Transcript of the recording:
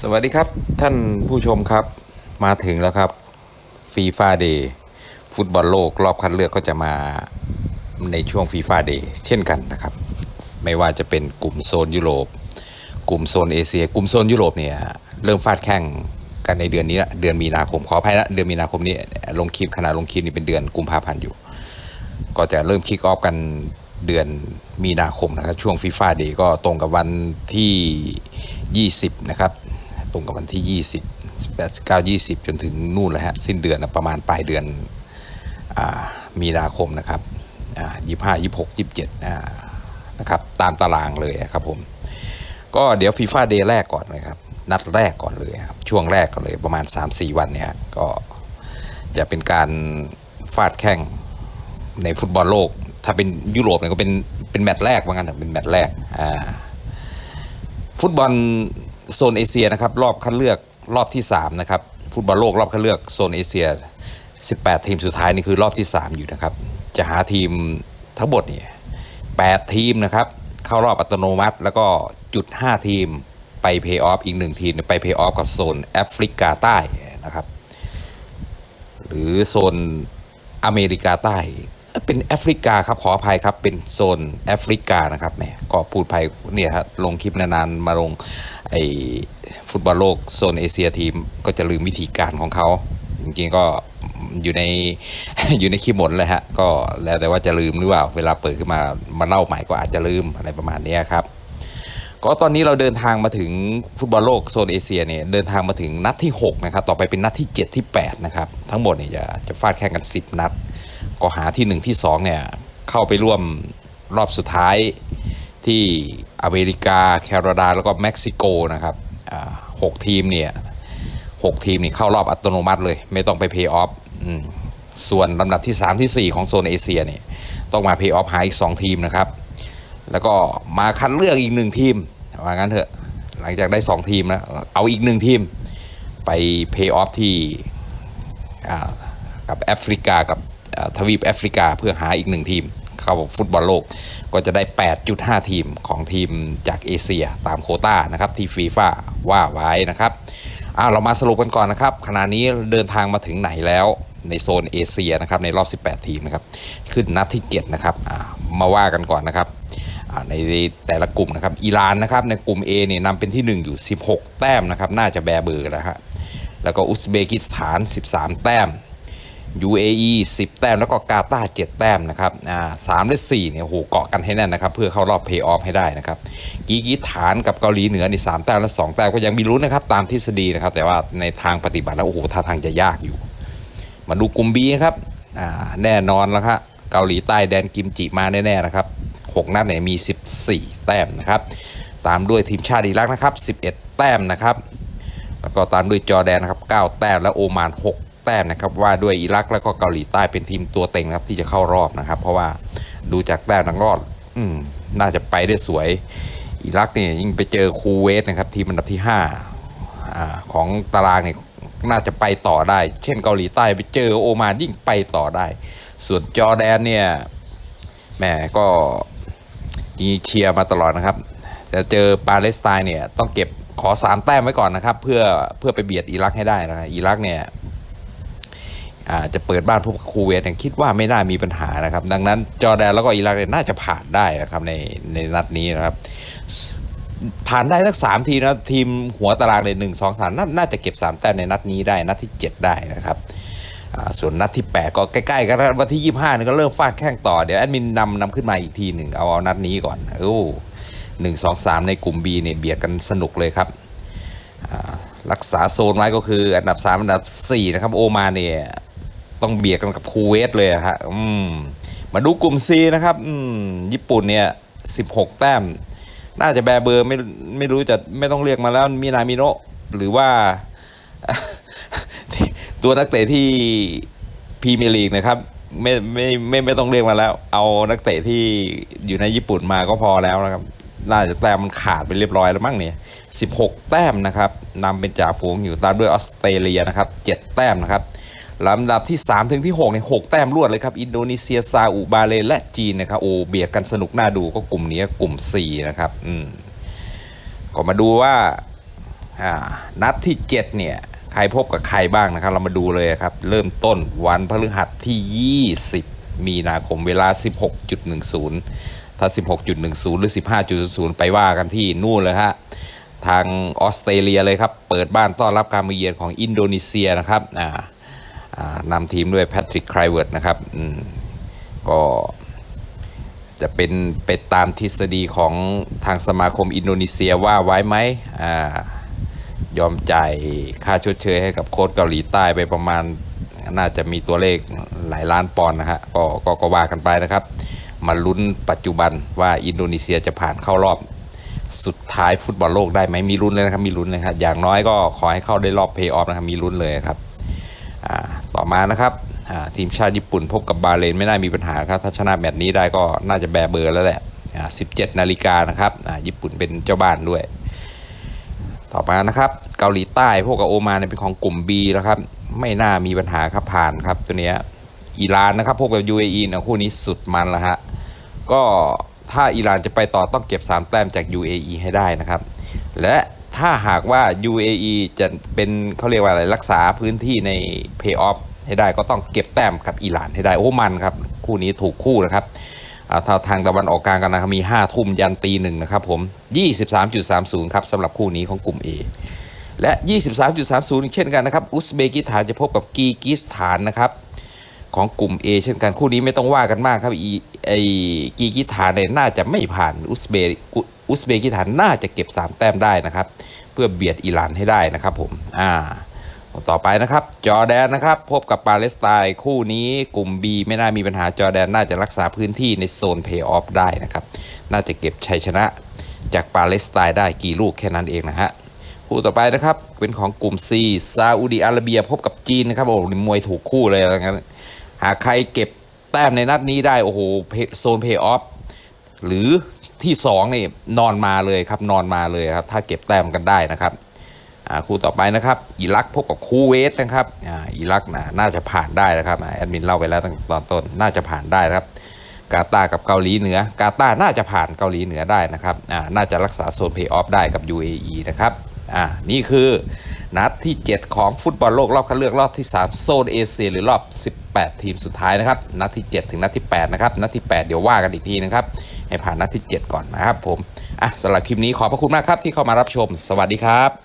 สวัสดีครับท่านผู้ชมครับมาถึงแล้วครับฟีฟ่าเดย์ฟุตบอลโลกรอบคัดเลือกก็จะมาในช่วงฟีฟ่าเดย์เช่นกันนะครับ ไม่ว่าจะเป็นกลุ่มโซนยุโรป กลุ่มโซนเอเชีย กลุ่มโซนยุโรปเนี่ยเริ่มฟาดแข่งกันในเดือนนี้ละเดือนมีนาคมขออภัยนะเดือนมีนาคมนี้ลงคลิปขณะลงคลิปนี่เป็นเดือนกุมภาพันธ์อยู่ ก็จะเริ่มคิกออฟกันเดือนมีนาคมนะครับช่วงฟีฟ่าเดย์ก็ตรงกับวันที่ 20 นะครับ ตรงกับวันที่ 20 8 9 20 จนถึงนู่นเลยฮะสิ้นเดือนนะประมาณปลายเดือนอมีนาคมนะครับอ่า25 26 27อ่านะครับตามตารางเลยครับผมก็เดี๋ยวฟีฟ่าเดย์แรกก่อนเลยครับนัดแรกก่อนเลยครับช่วงแรกก่อนเลยประมาณ 3-4 วันเนี่ยก็จะเป็นการฟาดแข่งในฟุตบอลโลก ถ้าเป็นยุโรปเนี่ยก็เป็นเป็นแมตช์แรกว่างั้นถอะเป็นแมตช์แรกอ่าฟุตบอล โซนเอเชียนะครับรอบคัดเลือกรอบที่3นะครับฟุตบอลโลกรอบคัดเลือกโซนเอเชีย 18 ทีมสุดท้ายนี่คือรอบที่ 3 อยู่นะครับ จะหาทีมทั้งหมดนี่ย8ทีมนะครับเข้ารอบอัตโนมัติ แล้วก็จุด 5 ทีมไปเพย์ออฟอีก 1 ทีม ไปเพย์ออฟกับโซนแอฟริกาใต้นะครับ หรือโซนอเมริกาใต้เป็นแอฟริกาครับขออภัยครับเป็นโซนแอฟริกานะครับแหมก็พูดไปเนี่ยฮะลงคลิปนานๆมาลง ไอฟุตบอลโลกโซนเอเชียทีมก็จะลืมวิธีการของเขาจริงๆก็อยู่ในอยู่ในคลิปหมดเลยฮะก็แล้วแต่ว่าจะลืมหรือเปล่า เวลาเปิดขึ้นมามาเล่าใหม่ก็อาจจะลืมอะไรประมาณนี้ครับก็ตอนนี้เราเดินทางมาถึงฟุตบอลโลกโซนเอเชียเนี่ยเดินทางมาถึงนัดที่ 6 นะครับ ต่อไปเป็นนัดที่ 7 ที่ 8 นะครับ ทั้งหมดเนี่ยจะจะฟาดแข่งกัน 10 นัด ก็หาที่ 1 ที่ 2 เนี่ย เข้าไปร่วมรอบสุดท้าย ที่อเมริกา แคนาดา แล้วก็เม็กซิโกนะครับหกทีมเนี่ยหกทีมนี่เข้ารอบอัตโนมัติเลย ไม่ต้องไปเพย์ออฟส่วนลำดับที่ 3 ที่ 4 ของโซนเอเชียเนี่ยต้องมาเพย์ออฟหาอีก 2 ทีมนะครับ แล้วก็มาคัดเลือกอีกหนึ่งทีมว่างั้นเถอะหลังจากได้ 2 ทีมแล้วเอาอีกหนึ่งทีมไปเพย์ออฟที่กับแอฟริกากับทวีปแอฟริกาเพื่อหาอีกหนึ่งทีม เข้าฟุตบอลโลก ก็จะได้ 8.5 ทีมของทีมจากเอเชียตามโคต้านะครับที่ฟีฟ่าว่าไว้นะครับอ่าเรามาสรุปกันก่อนนะครับขณะนี้เดินทางมาถึงไหนแล้วในโซนเอเชียนะครับในรอบ 18 ทีมนะครับขึ้นนัดที่7นะครับมาว่ากันก่อนนะครับในแต่ละกลุ่มนะครับอิหร่านนะครับในกลุ่ม A เนี่ยนำเป็นที่ 1 อยู่ 16 แต้มนะครับน่าจะแบเบอร์แล้วฮะแล้วก็อุซเบกิสถาน 13 แต้ม UAE 10 แต้ม แล้วก็กาตาร์7แต้มนะครับอ่าสามและ4เนี่ยโหเกาะกันให้แน่นนะครับเพื่อเข้ารอบเพย์ออฟให้ได้นะครับกีกิสถานกับเกาหลีเหนือนี่สามแต้มและ2แต้มก็ยังมีลุ้นนะครับตามทฤษฎีนะครับแต่ว่าในทางปฏิบัติแล้วโอ้โหท่าทางจะยากอยู่ มาดูกลุ่ม B นะครับอ่าแน่นอนแล้วครับเกาหลีใต้แดนกิมจิมาแน่ๆนะครับ6นัดเนี่ยมี 14 แต้มนะครับตามด้วยทีมชาติอิรักนะครับ 11 แต้มนะครับแล้วก็ตามด้วยจอแดนนะครับ 9 แต้มและโอมาน 6 แต้มนะครับว่าด้วยอิรักแล้วก็เกาหลีใต้เป็นทีมตัวเต็งนะครับที่จะเข้ารอบนะครับ เพราะว่าดูจากแต้มทั้งรอดอืมน่าจะไปได้สวย อิรักเนี่ยยิ่งไปเจอคูเวตนะครับทีมอันดับที่5อ่าของตารางเนี่ยน่าจะไปต่อได้ เช่นเกาหลีใต้ไปเจอโอมานยิ่งไปต่อได้ ส่วนจอร์แดนเนี่ยแหมก็มีเชียร์มาตลอดนะครับจะเจอปาเลสไตน์เนี่ยต้องเก็บขอสามแต้มไว้ก่อนนะครับ เพื่อเพื่อไปเบียดอิรักให้ได้นะอิรักเนี่ย จะเปิดบ้านพบกับคูเวตคิดว่าไม่น่ามีปัญหานะครับ ดังนั้นจอแดนแล้วก็อิรักเนี่ยน่าจะผ่านได้นะครับในในนัดนี้นะครับ ผ่านได้ทั้งสามทีนะทีมหัวตารางเลยหนึ่งสองสามน,น่าจะเก็บ3แต้มในนัดนี้ได้นัดที่7ได้นะครับส่วนนัดที่ 8 ก็ใกล้ๆกันวันที่ 25นี่ก็เริ่มฟาดแข้งต่อ เดี๋ยวแอดมินนำนำขึ้นมาอีกทีหนึ่งเอาเอานัดนี้ก่อนโอ้หนึ่งสองสามในกลุ่ม B เนี่ยเบียดกันสนุกเลยครับ รักษาโซนไว้ก็คืออันดับ 3 อันดับ 4 นะครับ โอมานเนี่ย ต้องเบียดกันกับคูเวตเลยฮะอืมมาดูกลุ่ม C นะครับอืมญี่ปุ่นเนี่ย16 แต้ม น่าจะแบเบอร์ไม่ไม่รู้จะไม่ต้องเรียกมาแล้วมีนามิโนะหรือว่า ตัวนักเตะที่พรีเมียร์ลีกนะครับไม่ไม่ไม่ไม่ต้องเรียกมาแล้ว เอานักเตะที่อยู่ในญี่ปุ่นมาก็พอแล้วนะครับ น่าจะแต้มมันขาดไปเรียบร้อยแล้วมั้งเนี่ย16 แต้มนะครับนำเป็นจ่าฝูงอยู่ตามด้วยออสเตรเลียนะครับ 7 แต้มนะครับ ลำดับที่ 3 ถึงที่6เนี่ย6แต้มรวดเลยครับ อินโดนีเซียซาอุบาเลและจีนนะครับโอ้เบียดกันสนุกน่าดูก็กลุ่มนี้กลุ่ม 4 นะครับอืมก็มาดูว่าอ่านัดที่ 7 เนี่ย ใครพบกับใครบ้างนะครับ เรามาดูเลยครับ เริ่มต้นวันพฤหัสที่ 20 มีนาคมเวลา 16.10 ถ้า 16.10 หรือ 15.00 ไปว่ากันที่นู่นเลยฮะทางออสเตรเลียเลยครับ เปิดบ้านต้อนรับการมาเยือนของอินโดนีเซียนะครับอ่า นำทีมด้วยแพทริกไครเวิร์ดนะครับก็จะเป็นไปตามทฤษฎีของทางสมาคมอินโดนีเซียว่าไว้ไหมอยอมจ่ายค่าชดเชยให้กับโค้ชเกาหลีใต้ไปประมาณน่าจะมีตัวเลขหลายล้านปอนด์นะฮะกก็ก็ว่ากันไปนะครับ มาลุ้นปัจจุบันว่าอินโดนีเซียจะผ่านเข้ารอบสุดท้ายฟุตบอลโลกได้ไหมมีลุ้นเลยนะครับ มีลุ้นเลยครับอย่างน้อยก็ขอให้เข้าได้รอบเพย์ออฟนะครับ มีลุ้นเลยครับ ต่อมานะครับทีมชาติญี่ปุ่นพบกับบาเรนไม่น่ามีปัญหาครับถ้าชนะแมตช์นี้ได้ก็น่าจะแบเบอร์แล้วแหละ 17 นาฬิกานะครับญี่ปุ่นเป็นเจ้าบ้านด้วย ต่อมานะครับเกาหลีใต้พวกกับโอมานเป็นของกลุ่ม B แล้วครับไม่น่ามีปัญหาครับผ่านครับตัวเนี้ยอิหร่านนะครับพวกกับ UAE นะคู่นี้สุดมันแล้วฮะก็ถ้าอิหร่านจะไปต่อต้องเก็บ 3 แต้มจาก UAE ให้ได้นะครับ และ ถ้าหากว่า UAE จะเป็นเขาเรียกว่าอะไรรักษาพื้นที่ใน Play Off ให้ได้ก็ต้องเก็บแต้มกับอิหร่านให้ได้ โอ้มันครับ คู่นี้ถูกคู่นะครับถ้าทางตะวันออกกลางกันนะครับมี 5 ทุ่มยันตีหนึ่งนะครับผม 23.30 ครับสำหรับคู่นี้ของกลุ่ม A และ 23.30 เช่นกันนะครับ อุซเบกิสถานจะพบกับกีกิสถานนะครับ ของกลุ่ม A เช่นกันคู่นี้ไม่ต้องว่ากันมากครับอีไอกีกิสถานเนี่ยน่าจะไม่ผ่านอุซเบอุอุซเบกิสถานน่าจะเก็บ 3 แต้มได้นะครับ เพื่อเบียดอิหร่านให้ได้นะครับผมอ่าต่อไปนะครับ จอแดนนะครับ พบกับปาเลสไตน์คู่นี้กลุ่ม B ไม่น่ามีปัญหาจอแดนน่าจะรักษาพื้นที่ในโซนเพย์ออฟได้นะครับ น่าจะเก็บชัยชนะจากปาเลสไตน์ได้กี่ลูกแค่นั้นเองนะฮะคู่ต่อไปนะครับเป็นของกลุ่ม C ซาอุดีอาระเบียพบกับจีนนะครับโอ้โหมวยถูกคู่เลยอะไรเงี้ย หากใครเก็บแต้มในนัดนี้ได้ โอ้โหโซนเพย์ออฟหรือที่2นี่นอนมาเลยครับนอนมาเลยครับ ถ้าเก็บแต้มกันได้นะครับคู่ต่อไปนะครับอิรักพบกับคูเวตนะครับอิรักนะน่าจะผ่านได้นะครับแอดมินเล่าไปแล้วตั้งตอนต้นน่าจะผ่านได้ครับ กาตาร์กับเกาหลีเหนือกาตาร์น่าจะผ่านเกาหลีเหนือได้นะครับน่าจะรักษาโซนเพย์ออฟได้กับ UAE นะครับนี่คือนัดที่ 7 ของฟุตบอลโลกรอบคัดเลือกรอบที่ 3 โซนเอเชียหรือรอบ 8 ทีมสุดท้ายนะครับ นัดที่ 7 ถึงนัดที่ 8 นะครับ นัดที่ 8 เดี๋ยวว่ากันอีกทีนะครับ ให้ผ่านนัดที่ 7 ก่อนนะครับผม อะสำหรับคลิปนี้ขอบพระคุณมากครับที่เข้ามารับชม สวัสดีครับ